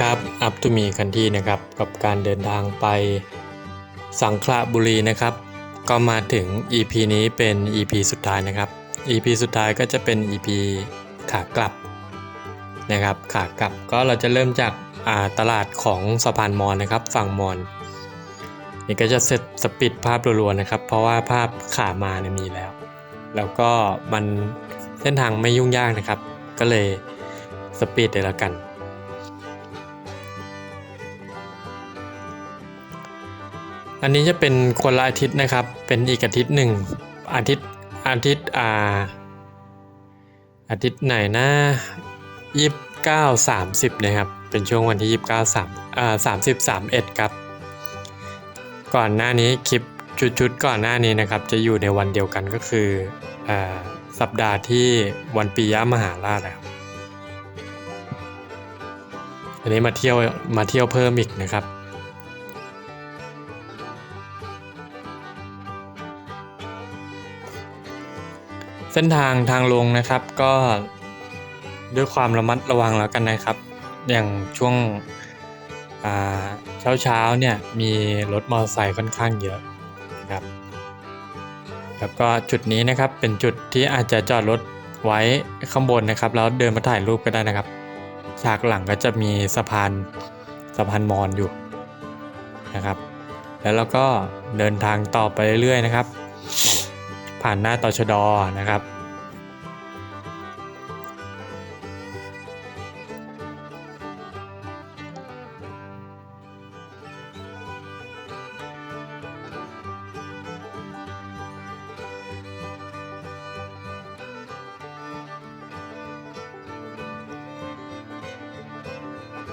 ครับอัพตูมีคันที่นะครับกับการเดินทางไปสังขละบุรีนะครับ ก็มาถึง EP นี้เป็น EP สุดท้ายนะครับ EP สุดท้ายก็จะเป็น EP ขากลับนะครับขากลับก็เราจะเริ่มจากาตลาดของสะพานมอนนะครับ ฝั่งมอนนี่ก็จะเซตสปิดภาพรัวๆนะครับ เพราะว่าภาพขามาเนี่ยมีแล้ว แล้วก็มันเส้นทางไม่ยุ่งยากนะครับ ก็เลยสปีดเลยแล้วกัน อันนี้จะเป็นคนละอาทิตย์นะครับ เป็นอีกอาทิตย์หนึ่งอาทิตย์อาทิตย์อ่าอาทิตย์ไหนนะยี่สิบเก้าสามสิบนะครับ เป็นช่วงวันที่ยี่สิบเก้าสามอ่าสามสิบสามเอ็ดครับ ก่อนหน้านี้คลิปชุดๆก่อนหน้านี้นะครับ จะอยู่ในวันเดียวกันก็คืออ่าสัปดาห์ที่วันปียะมหาราชนะครับอันนี้มาเที่ยวมาเที่ยวเพิ่มอีกนะครับ ส้นทางทางลงนะครับก็ด้วยความระมัดระวังแล้วกันนะครับ อย่างช่วงเช้าเช้าเนี่ยมีรถมอเตอร์ไซค์ค่อนข้างเยอะนะครับแล้วก็จุดนี้นะครับเป็นจุดที่อาจจะจอดรถไว้ข้างบนนะครับ แล้วเดินมาถ่ายรูปก็ได้นะครับ ฉากหลังก็จะมีสะพานสะพานมอนอยู่นะครับ แล้วเราก็เดินทางต่อไปเรื่อยๆนะครับ ผ่านหน้าตชดนะครับ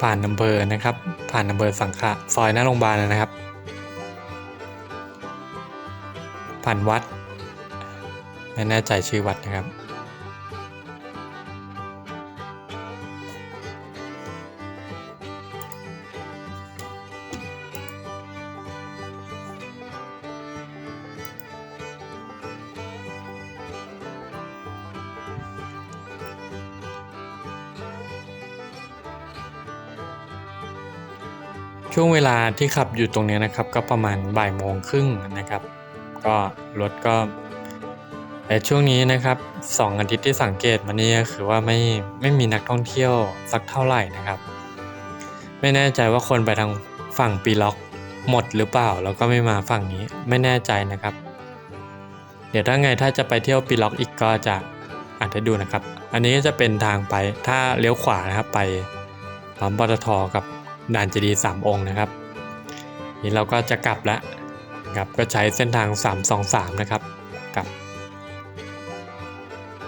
ผ่านอำเภอนะครับ ผ่านอำเภอสังขะซอยหน้าโรงพยาบาลนะครับ ผ่านวัด ไม่แน่ใจชื่อวัดนะครับ ช่วงเวลาที่ขับอยู่ตรงนี้นะครับ ก็ประมาณบ่ายโมงครึ่งนะครับ ก็รถก็ แต่ช่วงนี้นะครับสองอาทิตย์ที่สังเกตมานี่ก็คือว่าไม่ไม่มีนักท่องเที่ยวสักเท่าไหร่นะครับ ไม่แน่ใจว่าคนไปทางฝั่งปีล็อกหมดหรือเปล่าแล้วก็ไม่มาฝั่งนี้ไม่แน่ใจนะครับ เดี๋ยวถ้าไงถ้าจะไปเที่ยวปีล็อกอีกก็จะอาจจะดูนะครับ อันนี้ก็จะเป็นทางไปถ้าเลี้ยวขวานะครับไปปั๊มปตทกับด่านเจดีย์สามองค์นะครับนี่เราก็จะกลับแล้วครับก็ใช้เส้นทาง 323 นะครับกลับ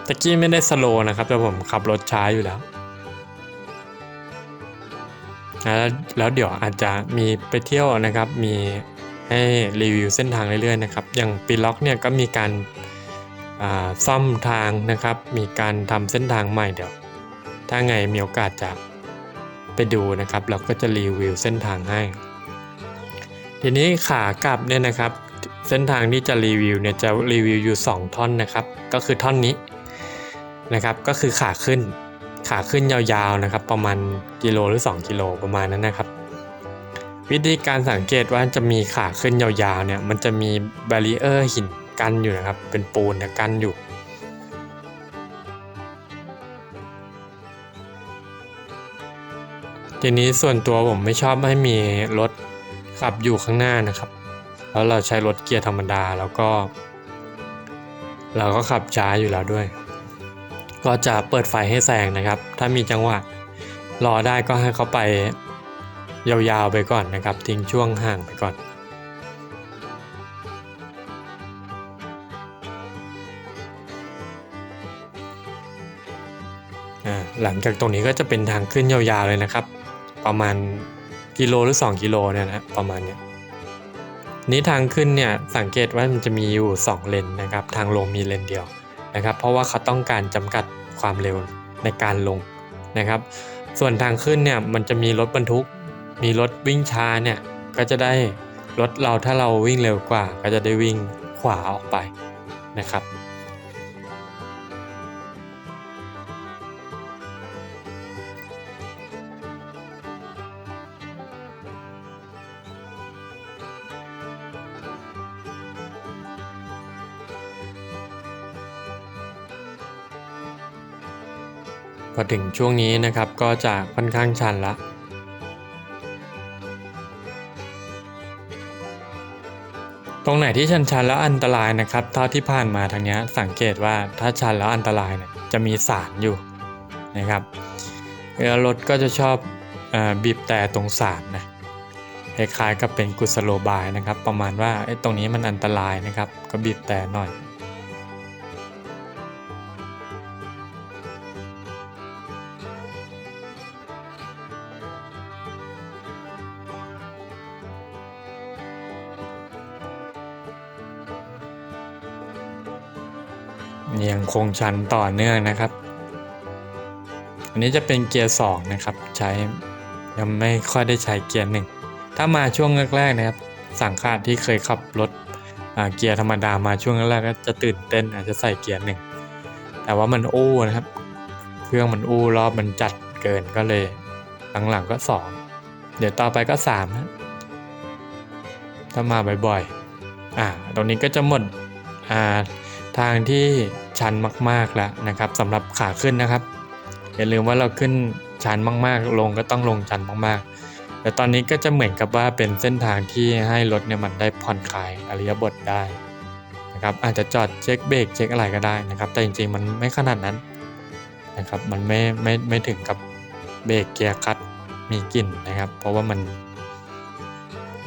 ตะกี้ไม่ได้สโลว์นะครับแต่ผมขับรถช้าอยู่แล้วแล้ว แล้วเดี๋ยวอาจจะมีไปเที่ยวนะครับ มีให้รีวิวเส้นทางเรื่อยๆนะครับ อย่างปีล็อกเนี่ยก็มีการซ่อมทางนะครับ มีการทำเส้นทางใหม่เดี๋ยว ถ้าไงมีโอกาสจะไปดูนะครับ เราก็จะรีวิวเส้นทางให้ ทีนี้ขากลับเนี่ยนะครับ เส้นทางที่จะรีวิวเนี่ยจะรีวิวอยู่ 2 ท่อนนะครับ ก็คือท่อนนี้ นะครับก็คือขาขึ้นขาขึ้นยาวๆนะครับ ประมาณกิโลหรือ 2 กิโลประมาณนั้นนะครับ วิธีการสังเกตว่าจะมีขาขึ้นยาวๆเนี่ยมันจะมีบารีเออร์หินกั้นอยู่นะครับ เป็นปูนนะกั้นอยู่ ทีนี้ส่วนตัวผมไม่ชอบให้มีรถขับอยู่ข้างหน้านะครับ แล้วเราใช้รถเกียร์ธรรมดาแล้วก็ เราก็ขับช้าอยู่แล้วด้วย ก็จะเปิดไฟให้แซงนะครับ ถ้ามีจังหวะรอได้ก็ให้เขาไปยาวๆไปก่อนนะครับ ทิ้งช่วงห่างไปก่อน หลังจากตรงนี้ก็จะเป็นทางขึ้นยาวๆเลยนะครับ ประมาณกิโลหรือ 2 กิโลเนี่ยนะประมาณเนี้ยนี้ทางขึ้นเนี่ยสังเกตว่ามันจะมีอยู่ 2 เลนนะครับ ทางลงมีเลนเดียว นะครับ เพราะว่าเขาต้องการจำกัดความเร็วในการลงนะครับ ส่วนทางขึ้นเนี่ยมันจะมีรถบรรทุก มีรถวิ่งช้าเนี่ยก็จะได้รถเราถ้าเราวิ่งเร็วกว่า ก็จะได้วิ่งขวาออกไปนะครับ พอถึงช่วงนี้นะครับก็จะค่อนข้างชันละตรงไหนที่ชันชันแล้วอันตรายนะครับเท่าที่ผ่านมาทางเนี้ยสังเกตว่าถ้าชันแล้วอันตรายเนี่ยจะมีสารอยู่นะครับแล้วรถก็จะชอบอบีบแต่ตรงสารนะคล้ายๆกับเป็นกุศโลบายนะครับ ประมาณว่าไอ้ตรงนี้มันอันตรายนะครับ ก็บีบแต่หน่อย ยังคงชันต่อเนื่องนะครับ อันนี้จะเป็นเกียร์สองนะครับ ใช้ยังไม่ค่อยได้ใช้เกียร์หนึ่งถ้ามาช่วงแรกๆนะครับ สังขารที่เคยขับรถเกียร์ธรรมดามาช่วงแรกก็จะตื่นเต้นอาจจะใส่เกียร์หนึ่งแต่ว่ามันอู้นะครับ เครื่องมันอู้รอบมันจัดเกินก็เลยหลังๆก็สองเดี๋ยวต่อไปก็สามนะถ้ามาบ่อยๆอ่าตรงนี้ก็จะหมดอ่า ทางที่ชันมากๆแล้วนะครับสำหรับขาขึ้นนะครับ อย่าลืมว่าเราขึ้นชันมากๆ ลงก็ต้องลงชันมากๆ แต่ตอนนี้ก็จะเหมือนกับว่าเป็นเส้นทางที่ให้รถเนี่ยมันได้ผ่อนคลายอริยบทได้นะครับอาจจะจอดเช็คเบรกเช็คอะไรก็ได้นะครับ แต่จริงๆมันไม่ขนาดนั้นนะครับมันไม่ไม่ไม่ถึงกับเบรกเกียร์คัดมีกลิ่นนะครับ เพราะว่ามัน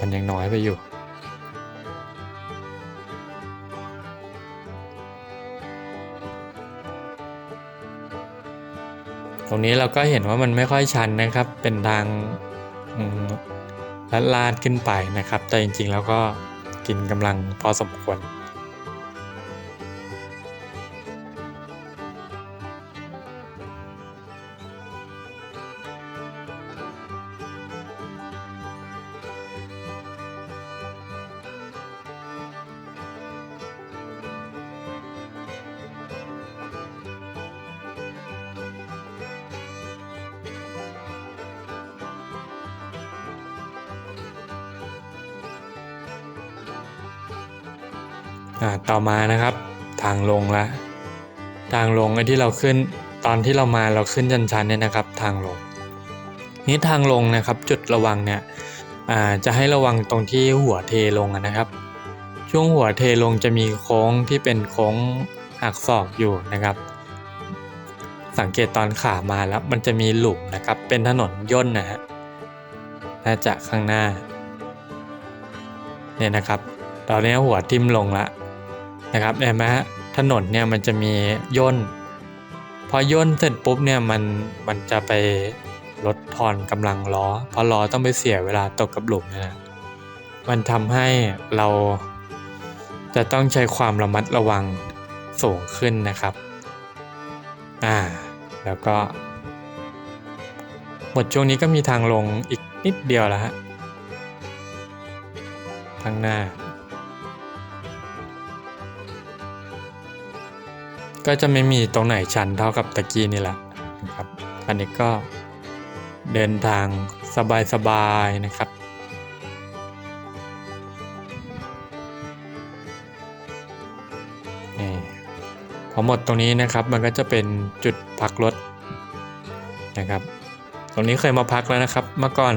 มันยังน้อยไปอยู่ ตรงนี้เราก็เห็นว่ามันไม่ค่อยชันนะครับ เป็นทางลัดลาดขึ้นไปนะครับ แต่จริงๆแล้วก็กินกำลังพอสมควร มานะครับ ทางลงละ ทางลงไอ้ที่เราขึ้นตอนที่เรามาเราขึ้นชันๆเนี่ยนะครับ ทางลง นี่ทางลงนะครับจุดระวังเนี่ยจะให้ระวังตรงที่หัวเทลงนะครับ ช่วงหัวเทลงจะมีโค้งที่เป็นโค้งหักศอกอยู่นะครับ สังเกตตอนขามาแล้วมันจะมีหลุมนะครับ เป็นถนนย่นนะฮะน่าจะข้างหน้าเนี่ยนะครับ ตอนนี้หัวทิ่มลงละ นะครับเห็นไหมฮะถนนเนี่ยมันจะมีย่น พอย่นเสร็จปุ๊บเนี่ยมันมันจะไปลดทอนกำลังล้อ เพราะล้อต้องไปเสียเวลาตกกับหลุมเนยนะมันทำให้เราจะต้องใช้ความระมัดระวังสูงขึ้นนะครับ อ่า แล้วก็ หมดช่วงนี้ก็มีทางลงอีกนิดเดียวแล้วฮะ ข้างหน้า ก็จะไม่มีตรงไหนชันเท่ากับตะกี้นี่แหละนะครับอันนี้ก็เดินทางสบายๆนะครับนี่พอหมดตรงนี้นะครับมันก็จะเป็นจุดพักรถนะครับ ตรงนี้เคยมาพักแล้วนะครับ เมื่อก่อน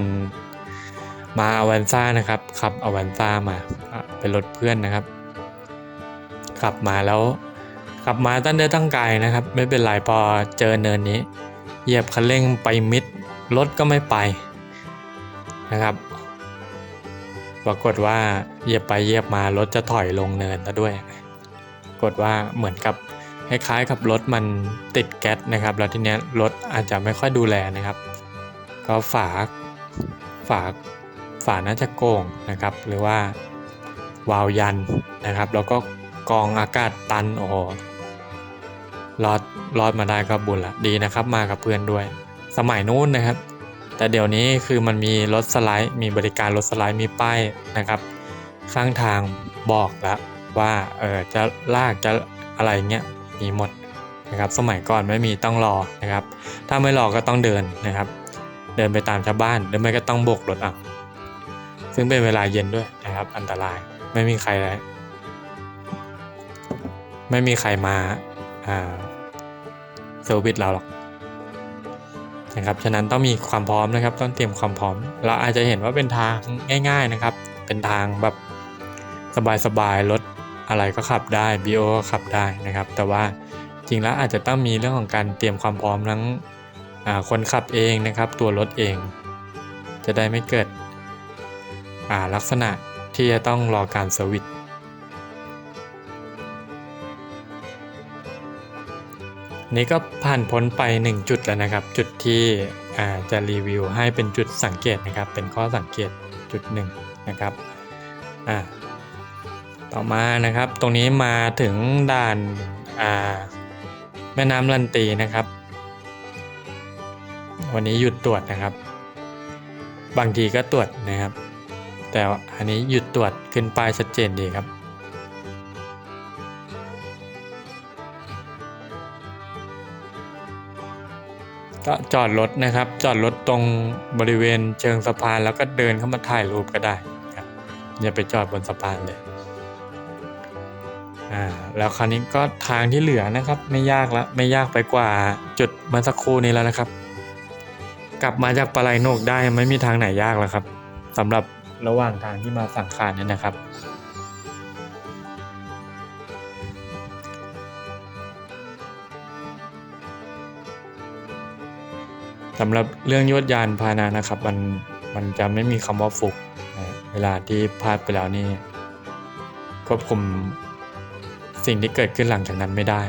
มาอวันซ่านะครับขับอวันซ่ามาเป็นรถเพื่อนนะครับ ขับมาแล้ว ขับมาตั้งได้ตั้งไกลนะครับ ไม่เป็นไรพอเจอเนินนี้ เหยียบคันเร่งไปมิดรถก็ไม่ไปนะครับปรากฏว่าเหยียบไปเหยียบมารถจะถอยลงเนินซะด้วยปรากฏว่าเหมือนกับคล้ายๆกับรถมันติดแก๊สนะครับ แล้วทีเนี้ยรถอาจจะไม่ค่อยดูแลนะครับ ก็ฝาฝาฝาน่าจะโกงนะครับ หรือว่าวาวยันนะครับ แล้วก็กองอากาศตันโอ้ รอดรอดมาได้ก็บุญละดีนะครับมากับเพื่อนด้วย สมัยนู้นนะครับ แต่เดี๋ยวนี้คือมันมีรถสไลด์ มีบริการรถสไลด์มีป้ายนะครับ ข้างทางบอกแล้วว่าเออจะลากจะอะไรเงี้ยมีหมดนะครับ สมัยก่อนไม่มีต้องรอนะครับ ถ้าไม่รอก็ต้องเดินนะครับ เดินไปตามชาวบ้านหรือไม่ก็ต้องโบกรถเอาซึ่งเป็นเวลาเย็นด้วยนะครับ อันตรายไม่มีใครเลยไม่มีใครมาอ่า เซอร์วิสเราหรอกนะครับ ฉะนั้นต้องมีความพร้อมนะครับ ต้องเตรียมความพร้อม เราอาจจะเห็นว่าเป็นทางง่าย ๆนะครับ เป็นทางแบบสบายๆ รถอะไรก็ขับได้ BO ก็ขับได้นะครับ แต่ว่าจริงแล้วอาจจะต้องมีเรื่องของการเตรียมความพร้อมทั้งคนขับเองนะครับ ตัวรถเอง จะได้ไม่เกิดลักษณะที่จะต้องรอการเซอร์วิส นี่ก็ผ่านพ้นไป 1 จุดแล้วนะครับ จุดที่จะรีวิวให้เป็นจุดสังเกตนะครับ เป็นข้อสังเกตจุดหนึ่งนะครับต่อมานะครับ ตรงนี้มาถึงด่านาแม่น้ำลันตีนะครับ วันนี้หยุดตรวจนะครับ บางทีก็ตรวจนะครับ แต่อันนี้หยุดตรวจขึ้นป้ายชัดเจนดีครับ ก็จอดรถนะครับ จอดรถตรงบริเวณเชิงสะพานแล้วก็เดินเข้ามาถ่ายรูปก็ได้ครับอย่าไปจอดบนสะพานเลยอ่าแล้วคราวนี้ก็ทางที่เหลือนะครับ ไม่ยากละไม่ยากไปกว่าจุดเมื่อสักครู่นี้แล้วนะครับ กลับมาจากปลายโนกได้ไม่มีทางไหนยากแล้วครับสำหรับระหว่างทางที่มาสังขารเนี่ยนะครับำหรับเรื่องยวดยานพาหนะนะครับ มันมันจะไม่มีคำว่าฟุกเวลาที่พลาดไปแล้วนี่ควบคุมสิ่งที่เกิดขึ้นหลังจากนั้นไม่ได้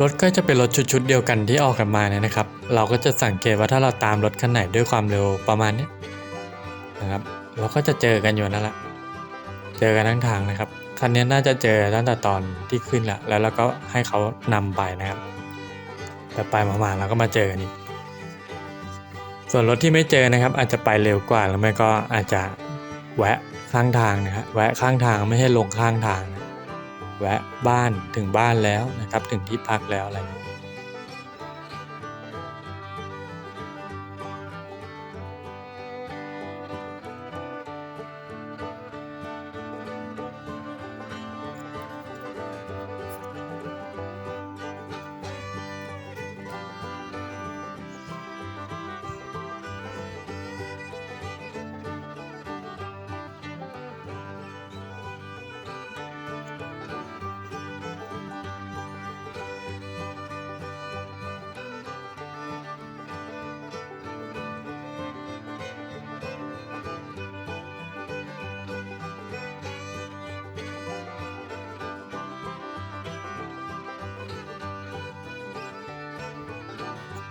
รถก็จะเป็นรถชุดๆเดียวกันที่ออกกันมาเนี่ยนะครับ เราก็จะสังเกตว่าถ้าเราตามรถคันไหนด้วยความเร็วประมาณนี้นะครับ เราก็จะเจอกันอยู่นั่นแหละ เจอกันทั้งทางนะครับ คันนี้น่าจะเจอตั้งแต่ตอนที่ขึ้นแหละแล้วเราก็ให้เขานำไปนะครับ แต่ไปมาๆเราก็มาเจอกันอีกส่วนรถที่ไม่เจอนะครับ อาจจะไปเร็วกว่าหรือไม่ก็อาจจะแวะข้างทางนะฮะแวะข้างทางไม่ให้ลงข้างทาง แวะบ้านถึงบ้านแล้วนะครับ ถึงที่พักแล้วอะไร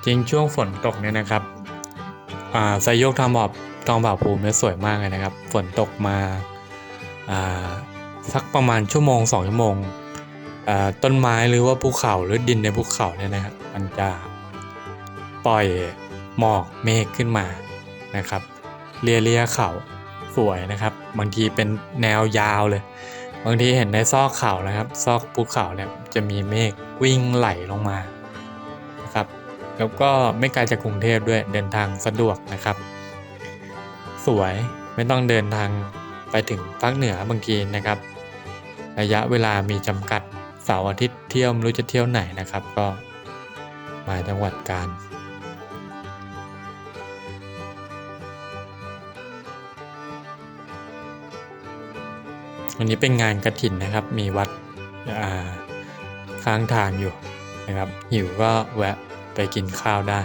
จริงช่วงฝนตกเนี่ยนะครับอ่าไซโยกทองบ่าทองบ่าภูมิเนี่ยสวยมากเลยนะครับ ฝนตกมาอ่าสักประมาณชั่วโมงสองชั่วโมงอ่าต้นไม้หรือว่าภูเขาหรือดินในภูเขาเนี่ยนะครับมันจะปล่อยหมอกเมฆขึ้นมานะครับเลียเลียเขาสวยนะครับ บางทีเป็นแนวยาวเลย บางทีเห็นในซอกเขานะครับ ซอกภูเขาเนี่ยจะมีเมฆวิ่งไหลลงมา แล้วก็ไม่ไกลจากกรุงเทพด้วยเดินทางสะดวกนะครับ สวยไม่ต้องเดินทางไปถึงภาคเหนือบางทีนะครับ ระยะเวลามีจำกัดเสาร์อาทิตย์เที่ยวไม่รู้จะเที่ยวไหนนะครับ ก็มาจังหวัดกาญวันนี้เป็นงานกระถินนะครับ มีวัดอ่าข้างทางอยู่นะครับหิวก็แวะ ไปกินข้าวได้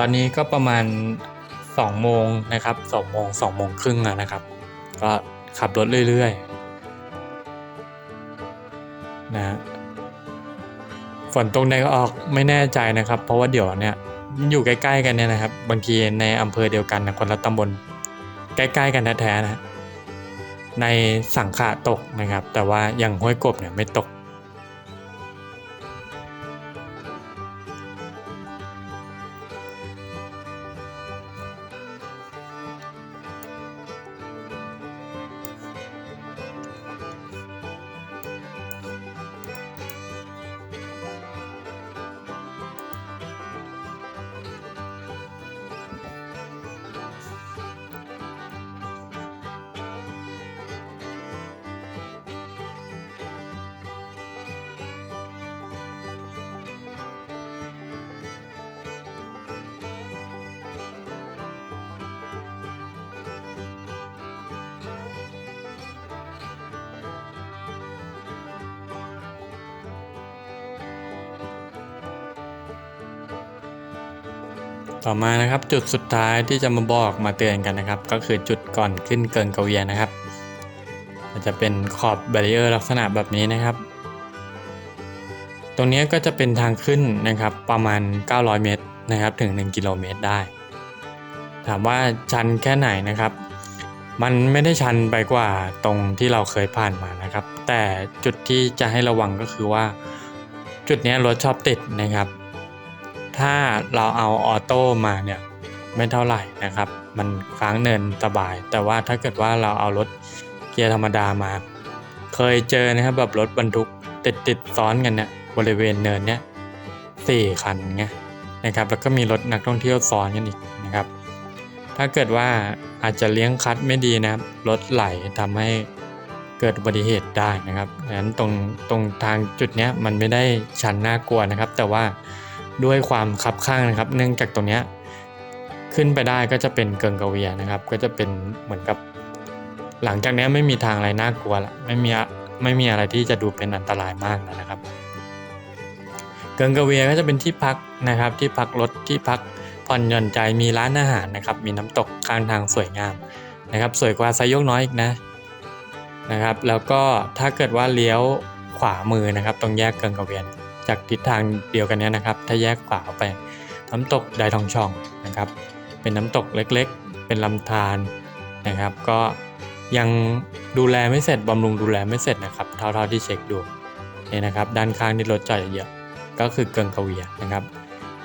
ตอนนี้ก็ประมาณ2โมงนะครับ2โมง2โมงครึ่งนะครับ ก็ขับรถเรื่อย ฝนตกในออกไม่แน่ใจนะครับ เพราะว่าเดี๋ยวเนี่ยอยู่ใกล้ๆกันเนี่ยนะครับ บางทีในอำเภอเดียวกันนะคนละตำบลใกล้ๆกันแท้ๆนะฮะในสังขะตกนะครับ แต่ว่าอย่างห้วยกบเนี่ยไม่ตก ต่อมานะครับจุดสุดท้ายที่จะมาบอกมาเตือนกันนะครับ ก็คือจุดก่อนขึ้นเกินกเวียนนะครับจะเป็นขอบแบรีเออร์ลักษณะแบบนี้นะครับ ตรงนี้ก็จะเป็นทางขึ้นนะครับประมาณ 900 เมตรนะครับถึง 1 กิโลเมตรได้ ถามว่าชันแค่ไหนนะครับ มันไม่ได้ชันไปกว่าตรงที่เราเคยผ่านมานะครับ แต่จุดที่จะให้ระวังก็คือว่า จุดนี้รถชอบติดนะครับ ถ้าเราเอาออโต้มาเนี่ยไม่เท่าไหร่นะครับ มันค้างเนินสบาย แต่ว่าถ้าเกิดว่าเราเอารถเกียร์ธรรมดามา เคยเจอนะครับแบบรถบรรทุกติดติดซ้อนกันเนี่ยบริเวณเนินเนี่ยสี่คันไงนะครับ แล้วก็มีรถนักท่องเที่ยวซ้อนกันอีกนะครับ ถ้าเกิดว่าอาจจะเลี้ยงคัดไม่ดีนะครับรถไหลทำให้เกิดอุบัติเหตุได้นะครับดังนั้นตรงตรงทางจุดเนี้ยมันไม่ได้ชันน่ากลัวนะครับ แต่ว่า ด้วยความคับข้างนะครับ เนื่องจากตรงเนี้ยขึ้นไปได้ก็จะเป็นเกิงกะเวียนะครับ ก็จะเป็นเหมือนกับ หลังจากนี้ไม่มีทางอะไรน่ากลัวละไม่มีไม่มีอะไรที่จะดูเป็นอันตรายมากแล้วนะครับ เกิงกะเวียก็จะเป็นที่พักนะครับ ที่พักรถที่พักผ่อนหย่อนใจมีร้านอาหารนะครับ มีน้ำตกข้างทางสวยงามนะครับ สวยกว่าไซโยกน้อยอีกนะนะครับ แล้วก็ถ้าเกิดว่าเลี้ยวขวามือนะครับ ตรงแยกเกิงกะเวียน จากทิศทางเดียวกันนี้นะครับ ถ้าแยกขวาออกไป น้ำตกไดทองช่องนะครับ เป็นน้ำตกเล็กๆ เป็นลำธารนะครับ ก็ยังดูแลไม่เสร็จบำรุงดูแลไม่เสร็จนะครับ เท่าๆที่เช็คดูเนี่ยนะครับ ด้านข้างที่รถจอดเยอะก็คือเกิงกเวียนะครับ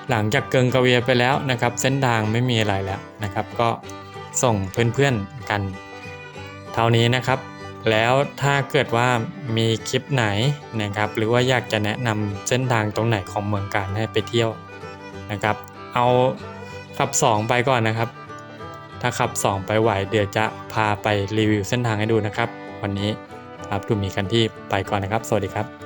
หลังจากเกิงกเวียไปแล้วนะครับ เส้นทางไม่มีอะไรแล้วนะครับ ก็ส่งเพื่อนๆกัน เท่านี้นะครับ แล้วถ้าเกิดว่ามีคลิปไหนนะครับ หรือว่าอยากจะแนะนำเส้นทางตรงไหนของเมืองการให้ไปเที่ยวนะครับ เอาขับ 2 ไปก่อนนะครับ ถ้าขับ 2 ไปไหวเดี๋ยวจะพาไปรีวิวเส้นทางให้ดูนะครับ วันนี้ครับดูมีกันที่ไปก่อนนะครับ สวัสดีครับ